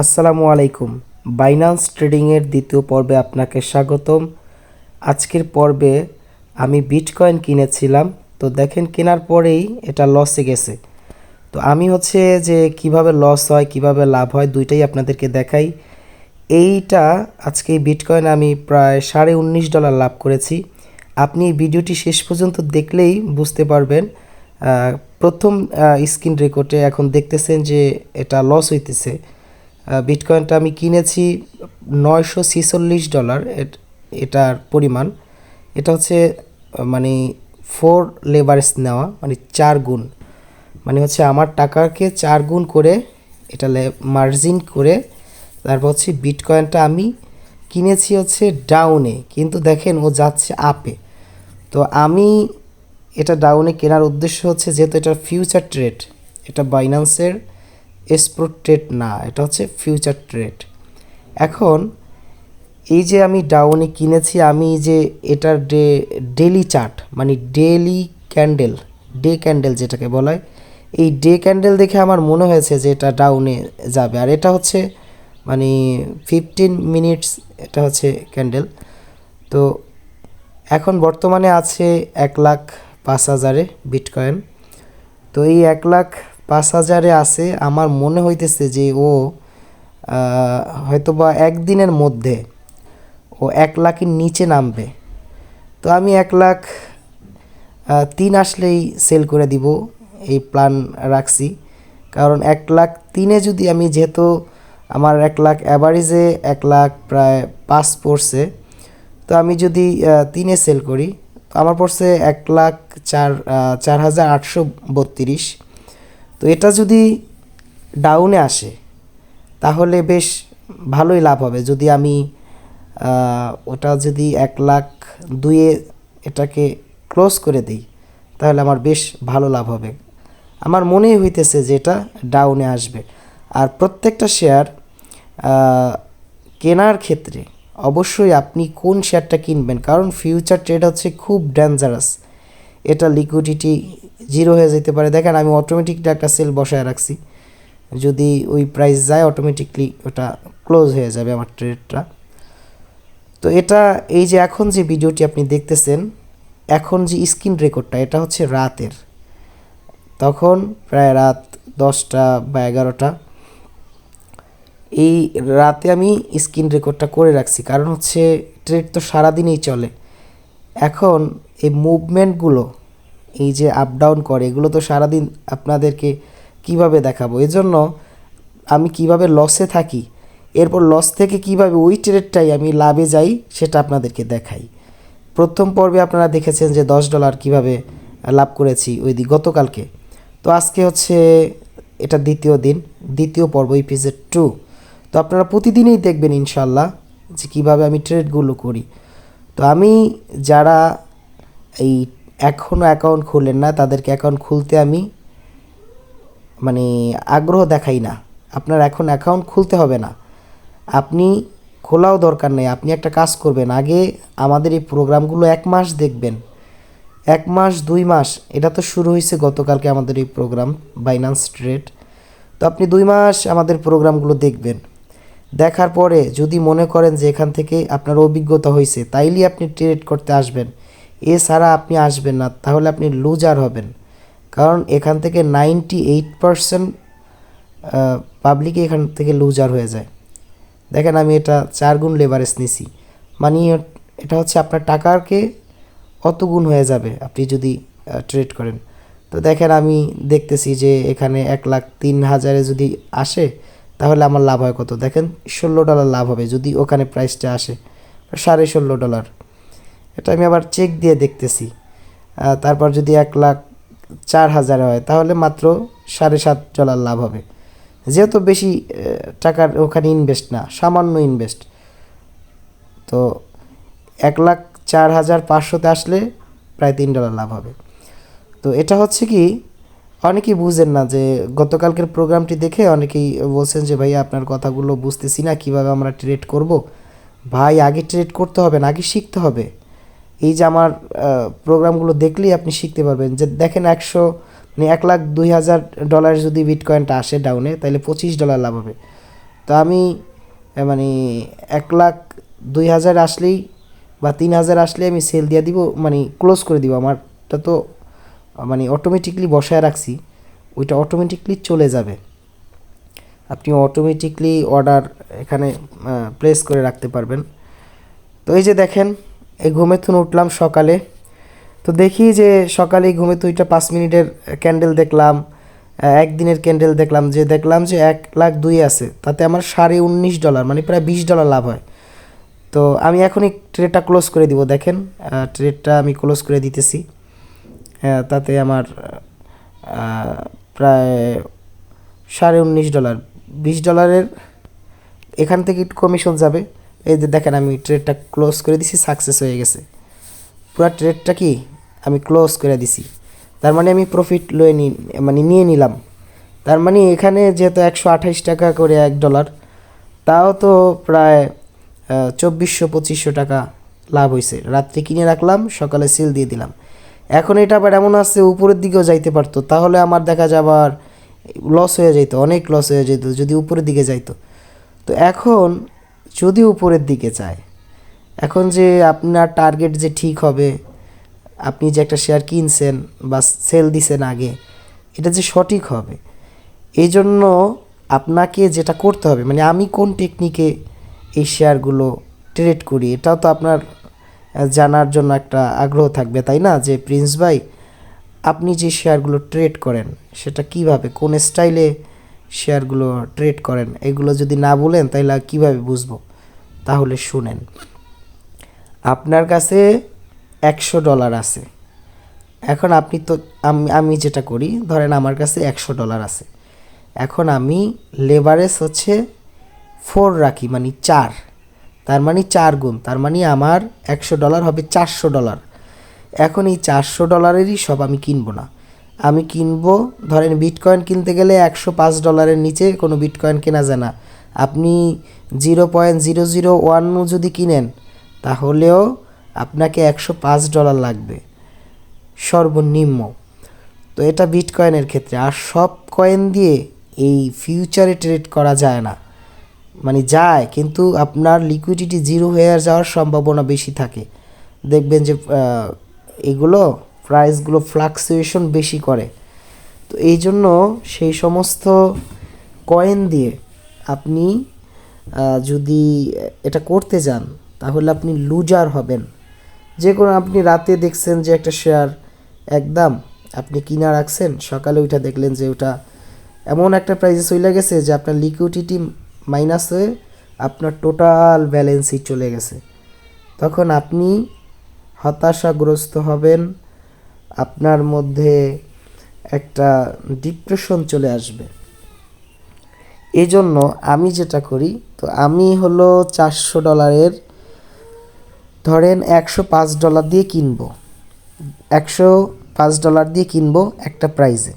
আসসালামু আলাইকুম। বাইনান্স ট্রেডিংয়ের দ্বিতীয় পর্বে আপনাকে স্বাগতম। আজকের পর্বে আমি বিটকয়েন কিনেছিলাম। তো দেখেন কেনার পরেই এটা লসে গেছে। তো আমি হচ্ছে যে কীভাবে লস হয়, কীভাবে লাভ হয়, দুইটাই আপনাদেরকে দেখাই। এইটা আজকে বিটকয়েন আমি প্রায় সাড়ে উনিশ ডলার লাভ করেছি। আপনি ভিডিওটি শেষ পর্যন্ত দেখলেই বুঝতে পারবেন। প্রথম স্ক্রিন রেকর্ডে এখন দেখতেছেন যে এটা লস হইতেছে। বিটকয়েনটা আমি কিনেছি নয়শো ছিচল্লিশ ডলার। এট- এটার পরিমাণ। এটা হচ্ছে মানে ফোর লেবারেজ নেওয়া মানে চার গুণ। মানে হচ্ছে আমার টাকাকে চার গুণ করে এটা মার্জিন করে তারপর হচ্ছে বিটকয়েনটা আমি কিনেছি হচ্ছে ডাউনে কিন্তু দেখেন ও যাচ্ছে আপে তো আমি এটা ডাউনে কেনার উদ্দেশ্য হচ্ছে যেহেতু এটা ফিউচার ট্রেড এটা বাইন্যান্সের এসপ্রো ট্রেড না, এটা হচ্ছে ফিউচার ট্রেড এখন, এই যে আমি ডাউনে কিনেছি, আমি যে এটার ডে ডেলি চার্ট মানে ডেলি ক্যান্ডেল ডে ক্যান্ডেল যেটাকে বলা হয় এই ডে ক্যান্ডেল দেখে আমার মনে হয়েছে যে এটা ডাউনে যাবে। আর এটা হচ্ছে মানে ফিফটিন মিনিটস এটা হচ্ছে ক্যান্ডেল তো এখন বর্তমানে আছে এক লাখ পাঁচ হাজারে বিটকয়েন তো এই এক লাখ পাঁচ হাজারে আছে আমার মনে হইতেছে যে ও আহ, হয়তোবা একদিনের মধ্যে ও এক লাখের নিচে নামবে। তো আমি এক লাখ তিন আসলেই সেল করে দিব এই প্ল্যান রাখছি। কারণ এক লাখ তিনে যদি আমি যেহেতু আমার এক লাখ অ্যাভারেজে এক লাখ প্রায় পাঁচ পড়ছে তো আমি যদি তিনে সেল করি আমার পড়ছে এক লাখ চার চার হাজার আটশো বত্রিশ। তো এটা যদি ডাউনে আসে, তাহলে বেশ ভালোই লাভ হবে। যদি আমি ওটা যদি এক লাখ দুয়ে এটাকে ক্লোজ করে দিই, তাহলে আমার বেশ ভালো লাভ হবে। আমার মনেই হইতেছে যে এটা ডাউনে আসবে। আর প্রত্যেকটা শেয়ার কেনার ক্ষেত্রে অবশ্যই আপনি কোন শেয়ারটা কিনবেন, কারণ ফিউচার ট্রেড হচ্ছে খুব ডেঞ্জারাস এটা লিকুইডিটি জিরো হয়ে যেতে পারে। দেখেন, আমি অটোমেটিকলি একটা সেল বসায় রাখছি। যদি ওই প্রাইস যায় অটোমেটিকলি ওটা ক্লোজ হয়ে যাবে আমার ট্রেডটা তো এটা, এই যে এখন যে ভিডিওটি আপনি দেখতেছেন, এখন যে স্ক্রিন রেকর্ডটা এটা হচ্ছে রাতের। তখন প্রায় রাত দশটা বা এগারোটা। এই রাতে আমি স্ক্রিন রেকর্ডটা করে রাখছি। কারণ হচ্ছে ট্রেড তো সারাদিনই চলে। এখন এই মুভমেন্টগুলো এই যে আপ ডাউন করে, এগুলো তো সারাদিন আপনাদেরকে কীভাবে দেখাবো? এজন্য আমি কীভাবে লসে থাকি, এরপর লস থেকে কীভাবে ওই ট্রেডটাই আমি লাভে যাই, সেটা আপনাদেরকে দেখাই। প্রথম পর্বে আপনারা দেখেছেন যে দশ ডলার কীভাবে লাভ করেছি ওই দিন গতকালকে। তো আজকে হচ্ছে এটা দ্বিতীয় দিন, দ্বিতীয় পর্ব ইপিজেড টু তো আপনারা প্রতিদিনই দেখবেন ইনশাল্লাহ যে কীভাবে আমি ট্রেডগুলো করি। তো আমি যারা এই এখনও অ্যাকাউন্ট খুললেন না, তাদেরকে অ্যাকাউন্ট খুলতে আমি মানে আগ্রহ দেখাই না। আপনার এখন অ্যাকাউন্ট খুলতে হবে না। আপনি খোলাও দরকার নেই, আপনি একটা কাজ করবেন। আগে আমাদের এই প্রোগ্রামগুলো এক মাস দেখবেন। এক মাস, দুই মাস, এটা তো শুরু হয়েছে গতকালকে আমাদের এই প্রোগ্রাম বাইনান্স ট্রেড তো আপনি দুই মাস আমাদের প্রোগ্রামগুলো দেখবেন। দেখার পরে যদি মনে করেন যে এখান থেকে আপনার অভিজ্ঞতা হয়েছে, তাইলেই আপনি ট্রেড করতে আসবেন। এছাড়া আপনি আসবেন না, তাহলে আপনি লুজার হবেন। কারণ এখান থেকে নাইনটি এইট পারসেন্ট পাবলিক এখান থেকে লুজার হয়ে যায়। দেখেন আমি এটা চার গুণ লেবারেজ নিছি। মানে এটা হচ্ছে আপনার টাকাকে কত গুণ হয়ে যাবে আপনি যদি ট্রেড করেন। তো দেখেন আমি দেখতেছি যে এখানে এক লাখ তিন হাজারে যদি আসে, তাহলে আমার লাভ হয় কত? দেখেন ষোলো ডলার লাভ হবে যদি ওখানে প্রাইসটা আসে, সাড়ে ষোলো ডলার এটা আমি আবার চেক দিয়ে দেখতেছি। তারপর যদি এক লাখ চার হাজার হয়, তাহলে মাত্র সাড়ে সাত ডলার লাভ হবে। যেহেতু বেশি টাকার ওখানে ইনভেস্ট না, সামান্য ইনভেস্ট তো এক লাখ চার হাজার পাঁচশোতে আসলে প্রায় তিন ডলার লাভ হবে। তো এটা হচ্ছে কি, অনেকেই বুঝেন না যে গতকালকের প্রোগ্রামটি দেখে অনেকেই বলছেন যে ভাই আপনার কথাগুলো বুঝতেছি না, কীভাবে আমরা ট্রেড করব? ভাই, আগে ট্রেড করতে হবে না, আগে শিখতে হবে। এই যে আমার প্রোগ্রামগুলো দেখলেই আপনি শিখতে পারবেন। যে দেখেন একশো মানে এক লাখ দুই হাজার ডলার যদি বিটকয়েনটা আসে ডাউনে তাহলে পঁচিশ ডলার লাভ হবে। তো আমি মানে এক লাখ দুই হাজার আসলেই বা তিন হাজার আসলে আমি সেল দিয়ে দিব মানে ক্লোজ করে দিব। আমারটা তো মানে অটোমেটিকলি বসায় রাখছি, ওইটা অটোমেটিকলি চলে যাবে। আপনি অটোমেটিকলি অর্ডার এখানে প্লেস করে রাখতে পারবেন। তো এই যে দেখেন এই ঘুমে তুন উঠলাম সকালে। তো দেখি যে সকালে ঘুমে তুইটা পাঁচ মিনিটের ক্যান্ডেল দেখলাম একদিনের ক্যান্ডেল দেখলাম, যে দেখলাম যে এক লাখ দুই আছে, তাতে আমার সাড়ে উনিশ ডলার মানে প্রায় বিশ ডলার লাভ হয়। তো আমি এখনই ট্রেডটা ক্লোজ করে দিব, দেখেন ট্রেডটা আমি ক্লোজ করে দিতেছি। হ্যাঁ তাতে আমার প্রায় সাড়ে উনিশ ডলার বিশ ডলারের এখান থেকে একটু কমিশন যাবে। এই যে দেখেন, আমি ট্রেডটা ক্লোজ করে দিছি সাকসেস হয়ে গেছে। পুরো ট্রেডটা কি? আমি ক্লোজ করে দিছি। তার মানে আমি প্রফিট লয়ে নি মানে নিয়ে নিলাম। তার মানে এখানে যেহেতু একশো টাকা করে এক ডলার তাও তো প্রায় চব্বিশশো, পঁচিশশো টাকা লাভ হয়েছে রাত্রে কিনে রাখলাম, সকালে সিল দিয়ে দিলাম। এখন এটা আবার এমন আছে, উপরের দিকেও যাইতে পারতো। তাহলে আমার দেখা যাবার লস হয়ে যেত অনেক লস হয়ে যেত, যদি উপরের দিকে যাইতো। তো এখন যদি উপরের দিকে যায় এখন যে আপনার টার্গেট যে ঠিক হবে, আপনি যে একটা শেয়ার কিনছেন বা সেল দিছেন আগে, এটা যে সঠিক হবে এই জন্য আপনাকে যেটা করতে হবে মানে আমি কোন টেকনিকে এই শেয়ারগুলো ট্রেড করি, এটাও তো আপনার জানার জন্য একটা আগ্রহ থাকবে, তাই না? যে প্রিন্স ভাই, আপনি যে শেয়ারগুলো ট্রেড করেন, সেটা কীভাবে, কোন স্টাইলে শেয়ারগুলো ট্রেড করেন। এগুলো যদি না বলেন, তাহলে কীভাবে বুঝব? তাহলে শুনেন। আপনার কাছে একশো ডলার আছে। এখন আপনি তো, আমি আমি যেটা করি, ধরেন আমার কাছে একশো ডলার আছে। এখন আমি লেবারেজ হচ্ছে ফোর রাখি মানে চার। তার মানে চার গুণ, তার মানে আমার একশো ডলার হবে চারশো ডলার এখন এই চারশো ডলারেরই সব আমি কিনবো না। আমি কিনবো, ধরেন বিটকয়েন কিনতে গেলে একশো পাঁচ ডলারের নিচে কোনো বিটকয়েন কেনা যায় না। আপনি জিরো পয়েন্ট জিরো জিরো ওয়ানও যদি কিনেন, তাহলেও আপনাকে একশো পাঁচ ডলার লাগবে। সর্বনিম্ন। তো এটা বিটকয়েনের ক্ষেত্রে। আর সব কয়েন দিয়ে এই ফিউচারে ট্রেড করা যায় না। মানে যায়, কিন্তু আপনার লিকুইডিটি জিরো হয়ে যাওয়ার সম্ভাবনা বেশি থাকে। দেখবেন যে এগুলো প্রাইসগুলো ফ্লাকচুয়েশন বেশি করে। তো এই জন্য সেই সমস্ত কয়েন দিয়ে আপনি যদি এটা করতে যান, তাহলে আপনি লুজার হবেন। যে কোনো আপনি রাতে দেখছেন যে একটা শেয়ার একদম আপনি কিনা রাখছেন, সকালে ওইটা দেখলেন যে ওটা এমন একটা প্রাইসে চলে গেছে যে আপনার লিকুইডিটি মাইনাস হয়ে আপনার টোটাল ব্যালেন্সই চলে গেছে। তখন আপনি হতাশাগ্রস্ত হবেন আপনার মধ্যে একটা ডিপ্রেশন চলে আসবে। এই জন্য আমি যেটা করি, তো আমি হলো চারশো ডলারের, ধরেন একশো পাঁচ ডলার দিয়ে কিনবো। একশো পাঁচ ডলার দিয়ে কিনবো একটা প্রাইজে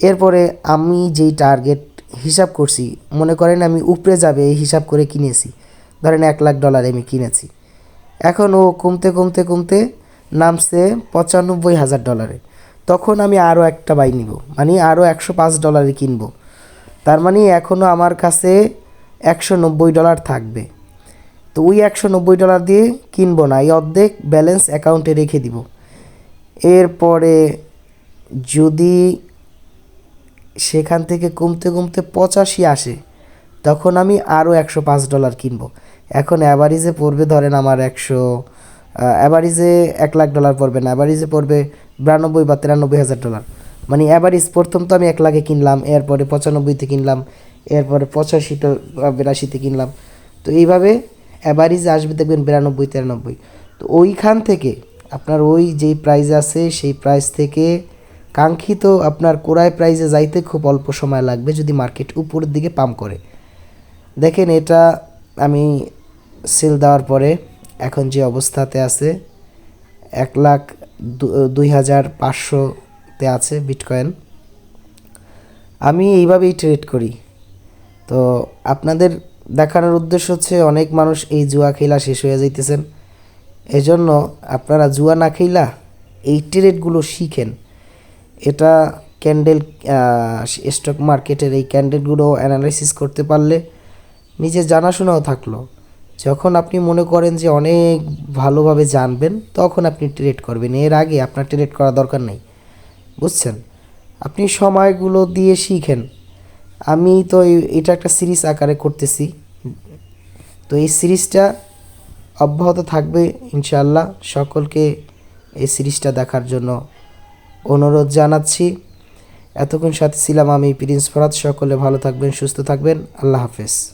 এরপরে আমি যেই টার্গেট হিসাব করছি, মনে করেন আমি উপরে যাবে এই হিসাব করে কিনেছি। ধরেন এক লাখ ডলার আমি কিনেছি। এখন ও কমতে কমতে কমতে নামছে পঁচানব্বই হাজার ডলারে। তখন আমি আরও একটা বাই নিব। মানে আরও একশো পাঁচ ডলারে কিনবো। তার মানে এখনও আমার কাছে একশো নব্বই ডলার থাকবে। তো ওই একশো নব্বই ডলার দিয়ে কিনবো না, এই অর্ধেক ব্যালেন্স অ্যাকাউন্টে রেখে দিব। এরপরে যদি সেখান থেকে কমতে কমতে পঁচাশি আসে, তখন আমি আরও একশো পাঁচ ডলার কিনবো। এখন অ্যাভারেজে পড়বে ধরেন আমার একশো অ্যাভারেজে এক লাখ ডলার পড়বে না অ্যাভারেজে পড়বে বিরানব্বই বা তিরানব্বই হাজার ডলার মানে অ্যাভারেজ প্রথম তো আমি এক লাখে কিনলাম, এরপরে পঁচানব্বইতে কিনলাম, এরপরে পঁচাশিটা বা বিরাশিতে কিনলাম। তো এইভাবে অ্যাভারেজে আসবে দেখবেন বিরানব্বই, তিরানব্বই। তো ওইখান থেকে আপনার ওই যেই প্রাইস আছে, সেই প্রাইস থেকে কাঙ্ক্ষিত আপনার কোরাই প্রাইজে যাইতে খুব অল্প সময় লাগবে যদি মার্কেট উপরের দিকে পাম্প করে। দেখেন এটা আমি সেল দেওয়ার পরে এখন যে অবস্থাতে আছে, এক লাখ দুই হাজার পাঁচশোতে আছে বিটকয়েন। আমি এইভাবেই ট্রেড করি। তো আপনাদের দেখানোর উদ্দেশ্য হচ্ছে অনেক মানুষ এই জুয়া খেলা শেষ হয়ে যাইতেছেন। এজন্য আপনারা জুয়া না খেলা, এই ট্রেডগুলো শিখেন। এটা ক্যান্ডেল স্টক মার্কেটের এই ক্যান্ডেলগুলো অ্যানালাইসিস করতে পারলে নিজের জানাশোনাও থাকল। যখন আপনি মনে করেন যে অনেক ভালোভাবে জানবেন, তখন আপনি ট্রেড করবেন। এর আগে আপনার ট্রেড করা দরকার নেই। বুঝছেন? আপনি সময়গুলো দিয়ে শিখেন। আমি তো এটা একটা সিরিজ আকারে করতেছি। তো এই সিরিজটা অব্যাহত থাকবে ইনশাআল্লাহ। সকলকে এই সিরিজটা দেখার জন্য অনুরোধ জানাচ্ছি। এতক্ষণ সাথে ছিলাম আমি প্রিন্স ফরাদ। সকলে ভালো থাকবেন, সুস্থ থাকবেন। আল্লাহ হাফেজ।